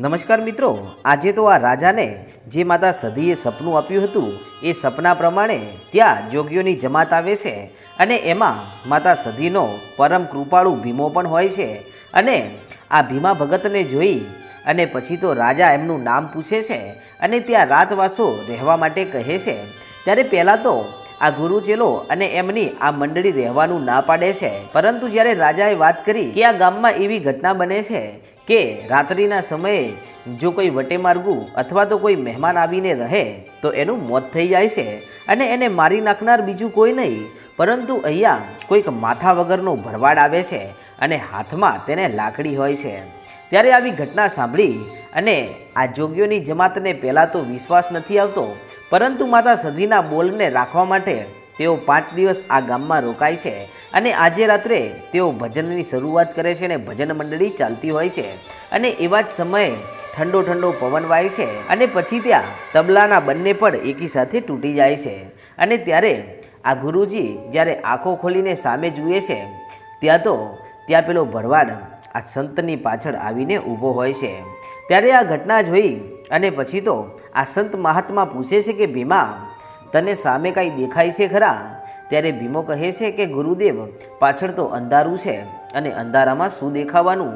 નમસ્કાર મિત્રો, આજે તો આ રાજાને જે માતા સધીએ સપનું આપ્યું હતું, એ સપના પ્રમાણે ત્યાં જોગીઓની જમાત આવે છે અને એમાં માતા સધીનો પરમ કૃપાળુ ભીમો પણ હોય છે અને આ ભીમા ભગતને જોઈ અને પછી તો રાજા એમનું નામ પૂછે છે અને ત્યાં રાતવાસો રહેવા માટે કહે છે. ત્યારે પહેલાં તો આ ગુરુચેલો અને એમની આ મંડળી રહેવાનું ના પાડે છે. પરંતુ જ્યારે રાજાએ વાત કરી કે આ ગામમાં એવી ઘટના બને છે કે રાત્રિના સમયે જો કોઈ વટેમાર્ગું અથવા તો કોઈ મહેમાન આવીને રહે, તો એનું મોત થઈ જાય છે અને એને મારી નાખનાર બીજું કોઈ નહીં. પરંતુ અહીંયા કોઈક માથા વગરનો ભરવાડ આવે છે અને હાથમાં તેને લાકડી હોય છે. ત્યારે આવી ઘટના સાંભળી અને આ જોગીઓની જમાતને પહેલાં તો વિશ્વાસ નથી આવતો, પરંતુ માતા સધીના બોલને રાખવા માટે તેઓ પાંચ દિવસ આ ગામમાં રોકાય છે અને આજે રાત્રે તેઓ ભજનની શરૂઆત કરે છે અને ભજન મંડળી ચાલતી હોય છે. અને એવા જ સમયે ઠંડો ઠંડો પવન વાય છે અને પછી ત્યાં તબલાના બંને પડ એકી સાથે તૂટી જાય છે. અને ત્યારે આ ગુરુજી જ્યારે આંખો ખોલીને સામે જુએ છે, ત્યાં તો ત્યાં પેલો ભરવાડ આ સંતની પાછળ આવીને ઊભો હોય છે. ત્યારે આ ઘટના જોઈ અને પછી તો આ સંત મહાત્મા પૂછે છે કે ભીમા તને સામે કાંઈ દેખાય છે ખરા? ત્યારે ભીમો કહે છે કે ગુરુદેવ, પાછળ તો અંધારું છે અને અંધારામાં શું દેખાવાનું?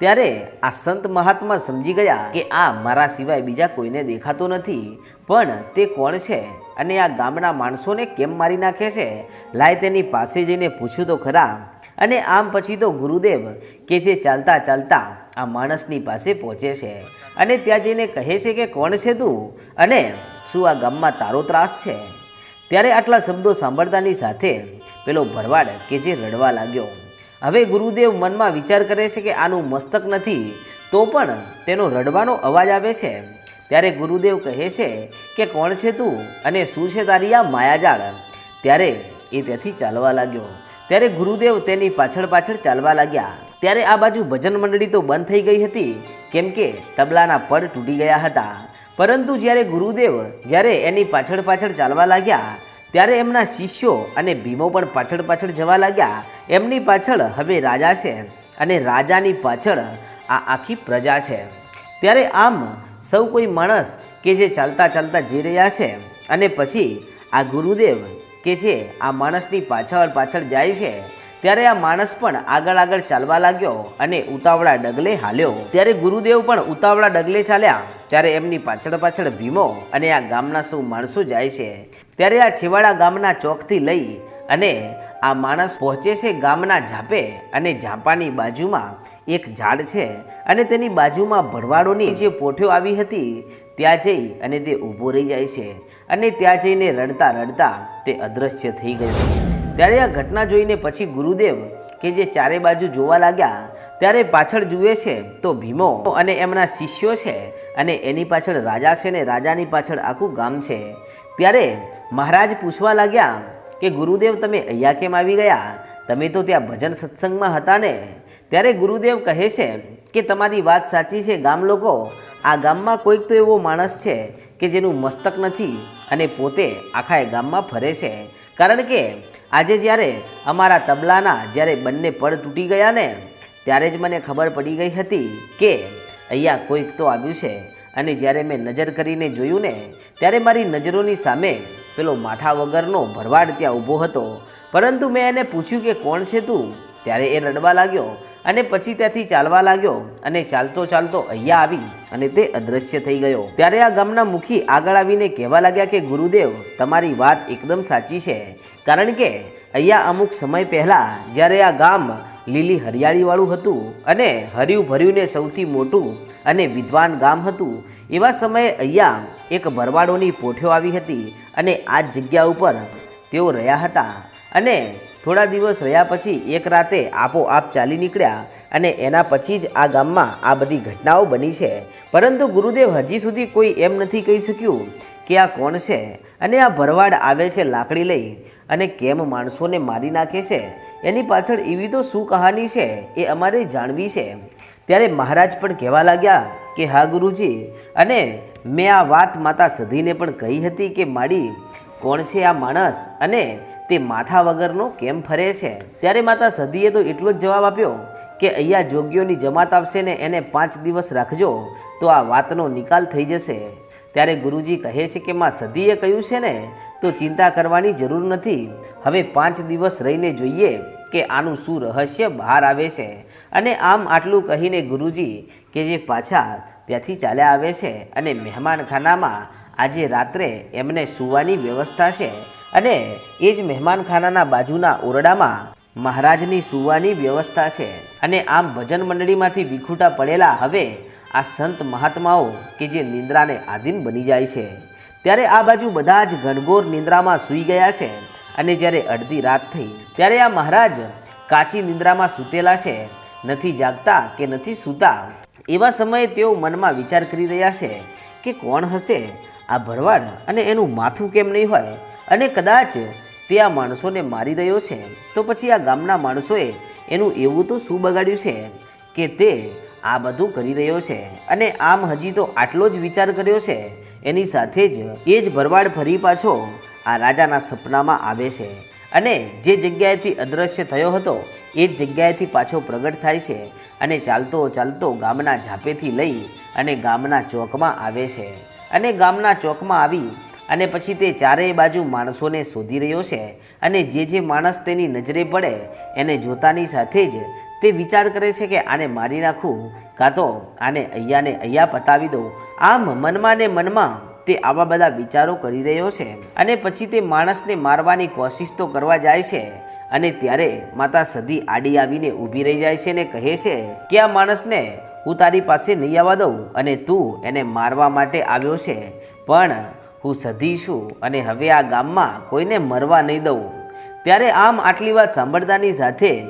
ત્યારે આ સંત મહાત્મા સમજી ગયા કે આ મારા સિવાય બીજા કોઈને દેખાતો નથી. પણ તે કોણ છે અને આ ગામના માણસોને કેમ મારી નાખે છે? લાય તેની પાસે જઈને પૂછ્યું તો ખરા. અને આમ પછી તો ગુરુદેવ કે જે ચાલતા ચાલતા આ માણસની પાસે પહોંચે છે અને ત્યાં જઈને કહે છે કે કોણ છે તું? અને શું આ ગામમાં તારો ત્રાસ છે? ત્યારે આટલા શબ્દો સાંભળતાની સાથે પેલો ભરવાડ કે જે રડવા લાગ્યો. હવે ગુરુદેવ મનમાં વિચાર કરે છે કે આનું મસ્તક નથી, તો પણ તેનો રડવાનો અવાજ આવે છે. ત્યારે ગુરુદેવ કહે છે કે કોણ છે તું અને શું છે તારી આ માયાજાળ? ત્યારે એ ત્યાંથી ચાલવા લાગ્યો. ત્યારે ગુરુદેવ તેની પાછળ પાછળ ચાલવા લાગ્યા. ત્યારે આ બાજુ ભજન મંડળી તો બંધ થઈ ગઈ હતી. કેમ કે તબલાના પડ તૂટી ગયા હતા. પરંતુ જ્યારે ગુરુદેવ જ્યારે એની પાછળ પાછળ ચાલવા લાગ્યા, ત્યારે એમના શિષ્યો અને ભીમો પણ પાછળ પાછળ જવા લાગ્યા. એમની પાછળ હવે રાજા છે અને રાજાની પાછળ આ આખી પ્રજા છે. ત્યારે આમ સૌ કોઈ માણસ કે જે ચાલતા ચાલતા જઈ રહ્યા છે અને પછી આ ગુરુદેવ કે જે આ માણસની પાછળ પાછળ જાય છે ત્યારે આ માણસ પણ આગળ આગળ ચાલવા લાગ્યો અને ઉતાવળા ડગલે હાલ્યો. ત્યારે ગુરુદેવ પણ ઉતાવળા ડગલે ચાલ્યા. ત્યારે એમની પાછળ પાછળ ભીમો અને આ ગામના સૌ માણસો જાય છે. ત્યારે આ છેવાડા ગામના ચોકથી લઈ અને આ માણસ પહોંચે છે ગામના ઝાપે અને ઝાંપાની બાજુમાં એક ઝાડ છે અને તેની બાજુમાં ભરવાડોની જે પોઠ્યો આવી હતી ત્યાં જઈ અને તે ઊભો રહી જાય છે અને ત્યાં જઈને રડતા રડતા તે અદૃશ્ય થઈ ગયો. ત્યારે આ ઘટના જોઈને પછી ગુરુદેવ કે જે ચારે બાજુ જોવા લાગ્યા, ત્યારે પાછળ જુએ છે તો ભીમો અને એમના શિષ્યો છે અને એની પાછળ રાજા છે ને રાજાની પાછળ આખું ગામ છે. ત્યારે મહારાજ પૂછવા લાગ્યા કે ગુરુદેવ તમે અહીંયા કેમ આવી ગયા? તમે તો ત્યાં ભજન સત્સંગમાં હતા ને? ત્યારે ગુરુદેવ કહે છે કે તમારી વાત સાચી છે ગામ લોકો. આ ગામમાં કોઈક તો એવો માણસ છે કે જેનું મસ્તક નથી અને પોતે આખા એ ગામમાં ફરે છે. કારણ કે આજે જ્યારે અમારા તબલાના જ્યારે બંને પડ તૂટી ગયા ને ત્યારે જ મને ખબર પડી ગઈ હતી કે અહીંયા કોઈક તો આવ્યું છે. અને જ્યારે મેં નજર કરીને જોયું ને ત્યારે મારી નજરોની સામે પેલો માથા વગરનો ભરવાડ ત્યાં ઊભો હતો. પરંતુ મેં એને પૂછ્યું કે કોણ છે તું? ત્યારે એ રડવા લાગ્યો. અને પછી ત્યાંથી ચાલવા લાગ્યો અને ચાલતો ચાલતો અહીંયા આવી અને તે અદૃશ્ય થઈ ગયો. ત્યારે આ ગામના મુખી આગળ આવીને કહેવા લાગ્યા કે, ગુરુદેવ, તમારી વાત એકદમ સાચી છે. કારણ કે અહીંયા અમુક સમય પહેલાં જ્યારે આ ગામ લીલી હરિયાળીવાળું હતું અને હર્યું ભર્યું ને સૌથી મોટું અને વિદ્વાન ગામ હતું, એવા સમયે અહીંયા એક ભરવાડોની પોઠ્યો આવી હતી અને આ જગ્યા ઉપર તેઓ રહ્યા હતા. અને થોડા દિવસ રહ્યા પછી એક રાતે આપોઆપ ચાલી નીકળ્યા અને એના પછી જ આ ગામમાં આ બધી ઘટનાઓ બની છે. પરંતુ ગુરુદેવ હજી સુધી કોઈ એમ નથી કહી શક્યું કે આ કોણ છે અને આ ભરવાડ આવે છે લાકડી લઈ અને કેમ માણસોને મારી નાખે છે? એની પાછળ એવી તો શું કહાની છે એ અમારે જાણવી છે. ત્યારે મહારાજ પણ કહેવા લાગ્યા કે, હા, ગુરુજી, અને મેં આ વાત માતા સધીને પણ કહી હતી કે માડી કોણ છે આ માણસ અને તે માથા વગરનો કેમ ફરે છે? ત્યારે માતા સધીએ તો એટલો જ જવાબ આપ્યો કે અહીંયા જોગીઓની જમાત આવશે ને એને પાંચ દિવસ રાખજો, તો આ વાતનો નિકાલ થઈ જશે. ત્યારે ગુરુજી કહે છે કે માં સદીએ કહ્યું છે ને, તો ચિંતા કરવાની જરૂર નથી. હવે પાંચ દિવસ રહીને જોઈએ કે આનું શું રહસ્ય બહાર આવે છે. અને આમ આટલું કહીને ગુરુજી કે જે પાછા ત્યાંથી ચાલ્યા આવે છે અને મહેમાનખાનામાં આજે રાત્રે એમને સૂવાની વ્યવસ્થા છે અને એ જ મહેમાનખાનાના બાજુના ઓરડામાં મહારાજની સૂવાની વ્યવસ્થા છે. અને આમ ભજન મંડળીમાંથી વિખૂટા પડેલા હવે આ સંત મહાત્માઓ કે જે નિંદ્રાને આધીન બની જાય છે. ત્યારે આ બાજુ બધા જ ઘનઘોર નિંદ્રામાં સૂઈ ગયા છે અને જ્યારે અડધી રાત થઈ ત્યારે આ મહારાજ કાચી નિંદ્રામાં સૂતેલા છે. નથી જાગતા કે નથી સૂતા એવા સમયે તેઓ મનમાં વિચાર કરી રહ્યા છે કે કોણ હશે? આ ભરવાડ અને એનું માથું કેમ નહીં હોય? અને કદાચ તે આ માણસોને મારી રહ્યો છે? તો પછી આ ગામના માણસોએ એનું એવું તો શું બગાડ્યું છે કે તે આ બધું કરી રહ્યો છે? અને આમ હજી તો આટલો જ વિચાર કર્યો છે? એની સાથે જ એ જ ભરવાડ ફરી પાછો આ રાજાના સપનામાં આવે છે. અને જે જગ્યાએથી અદૃશ્ય થયો હતો, એ જ જગ્યાએથી પાછો પ્રગટ થાય છે. અને ચાલતો ચાલતો ગામના ઝાપેથી લઈ અને ગામના ચોકમાં આવે છે. અને ગામના ચોકમાં આવી અને પછી તે ચારેય બાજુ માણસોને શોધી રહ્યો છે અને જે જે માણસ તેની નજરે પડે એને જોતાની સાથે જ તે વિચાર કરે છે કે આને મારી નાખું કાં તો આને અહીંયાને અહીંયા પતાવી દઉં. આમ મનમાં ને મનમાં તે આવા બધા વિચારો કરી રહ્યો છે અને પછી તે માણસને મારવાની કોશિશ તો કરવા જાય છે. અને ત્યારે માતા સધી આડી આવીને ઊભી રહી જાય છે અને કહે છે કે આ માણસને હું તારી પાસે નહીં આવવા દઉં અને તું એને મારવા માટે આવ્યો છે. પણ હું સધી છું અને હવે આ ગામમાં કોઈને મરવા નહીં દઉં. ત્યારે આમ આટલી વાત સાંભળતાની સાથે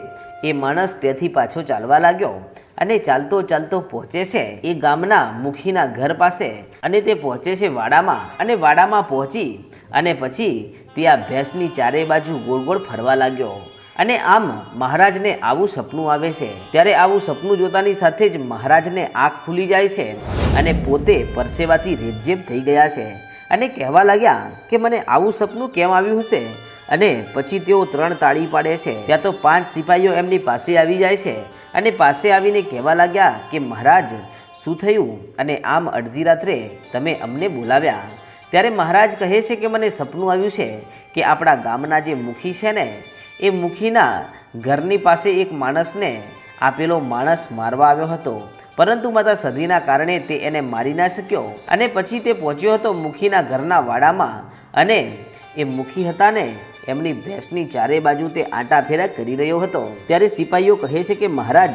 એ માણસ ત્યાંથી પાછો ચાલવા લાગ્યો. અને ચાલતો ચાલતો પહોંચે છે. એ ગામના મુખીના ઘર પાસે અને તે પહોંચે છે વાડામાં. અને વાડામાં પહોંચી અને પછી તે આ ભેંસની ચારે બાજુ ગોળ ગોળ ફરવા લાગ્યો. અને આમ મહારાજને આવું સપનું આવે છે. ત્યારે આવું સપનું જોતાની સાથે જ મહારાજને આંખ ખુલી જાય છે અને પોતે પરસેવાથી રેબઝેબ થઈ ગયા છે. અને કહેવા લાગ્યા કે મને આવું સપનું કેમ આવ્યું હશે? અને પછી તેઓ ત્રણ તાળી પાડે છે. ત્યાં તો પાંચ સિપાહીઓ એમની પાસે આવી જાય છે. અને પાસે આવીને કહેવા લાગ્યા કે, મહારાજ, શું થયું? અને આમ અડધી રાત્રે તમે અમને બોલાવ્યા. ત્યારે મહારાજ કહે છે કે, મને સપનું આવ્યું છે કે આપણા ગામના જે મુખી છે ને, એ મુખીના ઘરની પાસે એક માણસને આપેલો માણસ મારવા આવ્યો હતો. પરંતુ માતા સદીના કારણે તે એને મારી ના શક્યો. અને પછી તે પહોંચ્યો હતો મુખીના ઘરના વાડામાં અને એ મુખી હતા ને એમની ભેંસની ચારે બાજુ તે આંટાફેરા કરી રહ્યો હતો. ત્યારે સિપાહીઓ કહે છે કે, મહારાજ,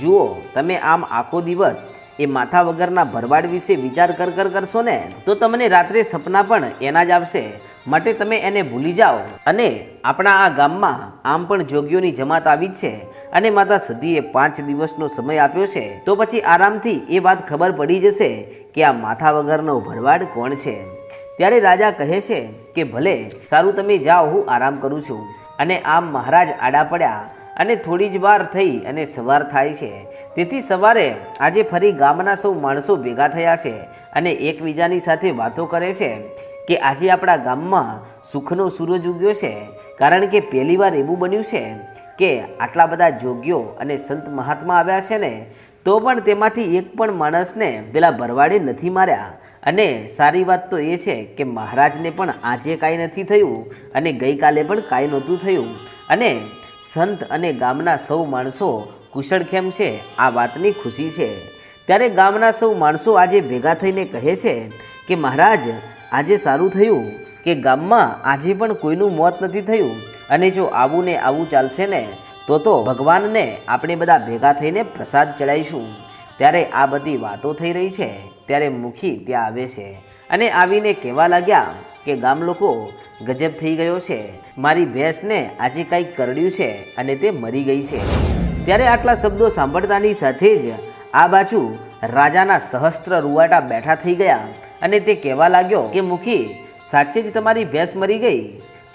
જુઓ, તમે આમ આખો દિવસ એ માથા વગરના ભરવાડ વિશે વિચાર કર કર, કરશો ને? તો તમને રાત્રે સપના પણ એના જ આવશે. માટે તમે એને ભૂલી જાઓ. અને આપણા આ ગામમાં આમ પણ જોગીઓની જમાત આવી જ છે. અને માતા સદીએ પાંચ દિવસનો સમય આપ્યો છે. તો પછી આરામથી એ વાત ખબર પડી જશે કે આ માથા વગરનો ભરવાડ કોણ છે? ત્યારે રાજા કહે છે કે, ભલે, સારું તમે જાઓ, હું આરામ કરું છું. અને આમ મહારાજ આડા પડ્યા અને થોડી જ વાર થઈ અને સવાર થાય છે. તેથી સવારે આજે ફરી ગામના સૌ માણસો ભેગા થયા છે અને એકબીજાની સાથે વાતો કરે છે કે, આજે આપણા ગામમાં સુખનો સૂરજ ઉગ્યો છે. કારણ કે પહેલીવાર એવું બન્યું છે કે આટલા બધા જોગ્યો અને સંત મહાત્મા આવ્યા છે ને, તો પણ તેમાંથી એક પણ માણસને પેલા ભરવાડે નથી માર્યા. અને સારી વાત તો એ છે કે મહારાજને પણ આજે કાંઈ નથી થયું અને ગઈકાલે પણ કાંઈ નહોતું થયું. અને સંત અને ગામના સૌ માણસો કુશળખેમ છે, આ વાતની ખુશી છે. ત્યારે ગામના સૌ માણસો આજે ભેગા થઈને કહે છે કે મહારાજ, આજે સારું થયું કે ગામમાં આજે પણ કોઈનું મોત નથી થયું. અને જો આવું ને આવું ચાલશે ને, તો તો ભગવાનને આપણે બધા ભેગા થઈને પ્રસાદ ચડાવીશું. ત્યારે આ બધી વાતો થઈ રહી છે, ત્યારે મુખી ત્યાં આવે છે અને આવીને કહેવા લાગ્યા કે ગામ લોકો ગજબ થઈ ગયો છે, મારી ભેંસને આજે કંઈક કરડ્યું છે અને તે મરી ગઈ છે. ત્યારે આટલા શબ્દો સાંભળતાની સાથે જ આ બાજુ રાજાના સહસ્ત્ર રૂવાટા બેઠા થઈ ગયા અને તે કહેવા લાગ્યો કે મુખી, સાચે જ તમારી ભેંસ મરી ગઈ?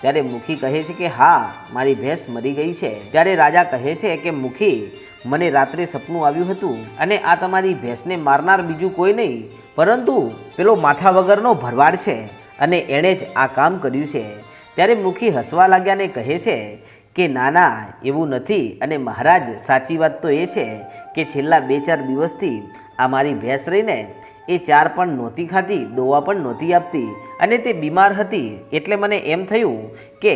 ત્યારે મુખી કહે છે કે હા, મારી ભેંસ મરી ગઈ છે. ત્યારે રાજા કહે છે કે મુખી મને રાત્રે સપનું આવ્યું હતું અને આ તમારી ભેંસને મારનાર બીજું કોઈ નહીં. પરંતુ પેલો માથા વગરનો ભરવાડ છે અને એણે જ આ કામ કર્યું છે. ત્યારે મુખી હસવા લાગ્યાને કહે છે કે ના ના એવું નથી અને મહારાજ, સાચી વાત તો એ છે કે છેલ્લા બે ચાર દિવસથી આ મારી ભેંસ રહીને એ ચાર પણ નહોતી ખાતી દોવા પણ નહોતી આપતી અને તે બીમાર હતી. એટલે મને એમ થયું કે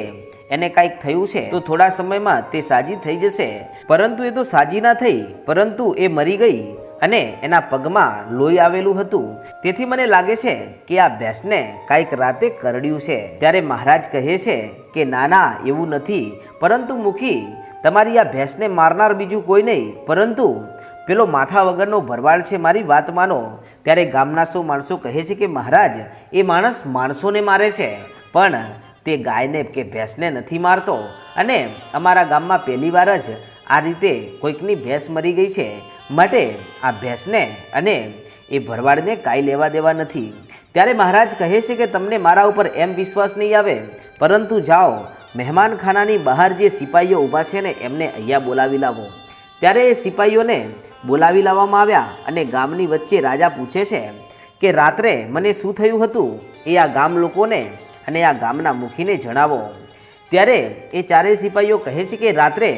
એને કાંઈક થયું છે, તો થોડા સમયમાં તે સાજી થઈ જશે. પરંતુ એ તો સાજી ના થઈ, પરંતુ એ મરી ગઈ અને એના પગમાં લોહી આવેલું હતું. તેથી મને લાગે છે કે આ ભેંસને કાંઈક રાતે કરડ્યું છે. ત્યારે મહારાજ કહે છે કે, ના ના, એવું નથી. પરંતુ મુખી, તમારી આ ભેંસને મારનાર બીજું કોઈ નહીં. પરંતુ પેલો માથા વગરનો ભરવાડ છે મારી વાત માનો. ત્યારે ગામના સૌ માણસો કહે છે કે, મહારાજ, એ માણસ માણસોને મારે છે. પણ તે ગાયને કે ભેંસને નથી મારતો. અને અમારા ગામમાં પહેલીવાર જ આ રીતે કોઈકની ભેંસ મરી ગઈ છે. માટે આ ભેંસને અને એ ભરવાડને કાંઈ લેવા દેવા નથી. ત્યારે મહારાજ કહે છે કે તમને મારા ઉપર એમ વિશ્વાસ નહીં આવે. પરંતુ જાઓ, મહેમાનખાનાની બહાર જે સિપાહીઓ ઊભા છે ને એમને અહીંયા બોલાવી લાવો. ત્યારે એ સિપાહીઓને બોલાવી લાવવામાં આવ્યા અને ગામની વચ્ચે રાજા પૂછે છે કે, રાત્રે મને શું થયું હતું? એ આ ગામ લોકોને અને આ ગામના મુખીને જણાવો. ત્યારે એ ચારેય સિપાહીઓ કહે છે કે રાત્રે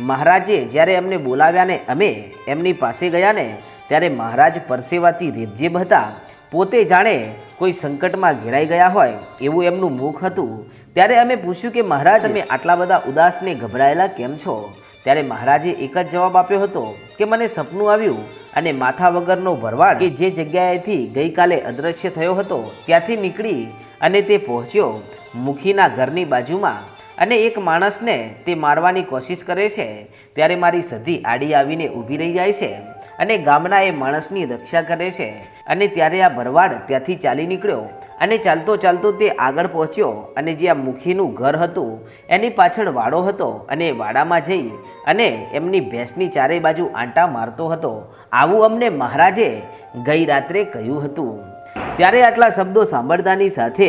મહારાજે જ્યારે અમને બોલાવ્યા ને અમે એમની પાસે ગયા ને ત્યારે મહારાજ પરસેવાથી રેબજેબ હતા. પોતે જાણે કોઈ સંકટમાં ઘેરાઈ ગયા હોય એવું એમનું મુખ હતું. ત્યારે અમે પૂછ્યું કે મહારાજ, તમે આટલા બધા ઉદાસ ને ગભરાયેલા કેમ છો? ત્યારે મહારાજે એક જ જવાબ આપ્યો હતો કે મને સપનું આવ્યું અને માથા વગરનો ભરવાડ કે જે જગ્યાએથી ગઈકાલે અદૃશ્ય થયો હતો, ત્યાંથી નીકળી અને તે પહોંચ્યો મુખીના ઘરની બાજુમાં અને એક માણસને તે મારવાની કોશિશ કરે છે. ત્યારે મારી સધી આડી આવીને ઊભી રહી જાય છે અને ગામના એ માણસની રક્ષા કરે છે. અને ત્યારે આ ભરવાડ ત્યાંથી ચાલી નીકળ્યો અને ચાલતો ચાલતો તે આગળ પહોંચ્યો અને જે આ મુખીનું ઘર હતું, એની પાછળ વાડો હતો અને વાડામાં જઈ અને એમની ભેંસની ચારે બાજુ આંટા મારતો હતો. આવું અમને મહારાજે ગઈ રાત્રે કહ્યું હતું. ત્યારે આટલા શબ્દો સાંભળતાની સાથે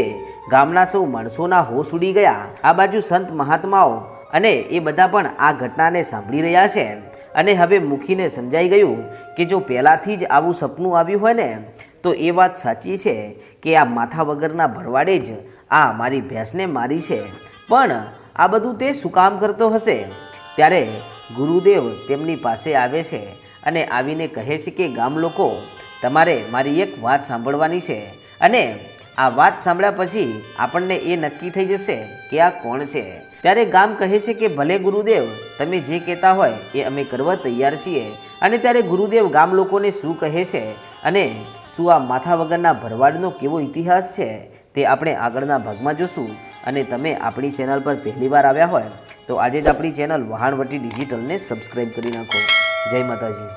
ગામના સૌ માણસોના હોશ ઉડી ગયા. આ બાજુ સંત મહાત્માઓ અને એ બધા પણ આ ઘટનાને સાંભળી રહ્યા છે અને હવે મુખીને સમજાઈ ગયું કે જો પહેલાંથી જ આવું સપનું આવ્યું હોય ને, તો એ વાત સાચી છે કે આ માથા વગરના ભરવાડે જ આ મારી ભેંસને મારી છે. પણ આ બધું તે શું કામ કરતો હશે? ત્યારે ગુરુદેવ તેમની પાસે આવે છે અને આવીને કહે છે કે ગામ લોકો તમારે મારી એક વાત સાંભળવાની છે. અને આ વાત સાંભળ્યા પછી આપણને એ નક્કી થઈ જશે કે આ કોણ છે. ત્યારે ગામ કહે છે કે ભલે ગુરુદેવ, તમે જે કહેતા હોય એ અમે કરવા તૈયાર છીએ. અને ત્યારે ગુરુદેવ ગામ લોકોને શું કહે છે અને શું આ માથા વગરના ભરવાડનો કેવો ઇતિહાસ છે તે આપણે આગળના ભાગમાં જોશું. અને તમે આપણી ચેનલ પર પહેલીવાર આવ્યા હોય તો આજે જ આપણી ચેનલ વહાણવટી ડિજિટલને સબસ્ક્રાઈબ કરી નાખો. જય માતાજી.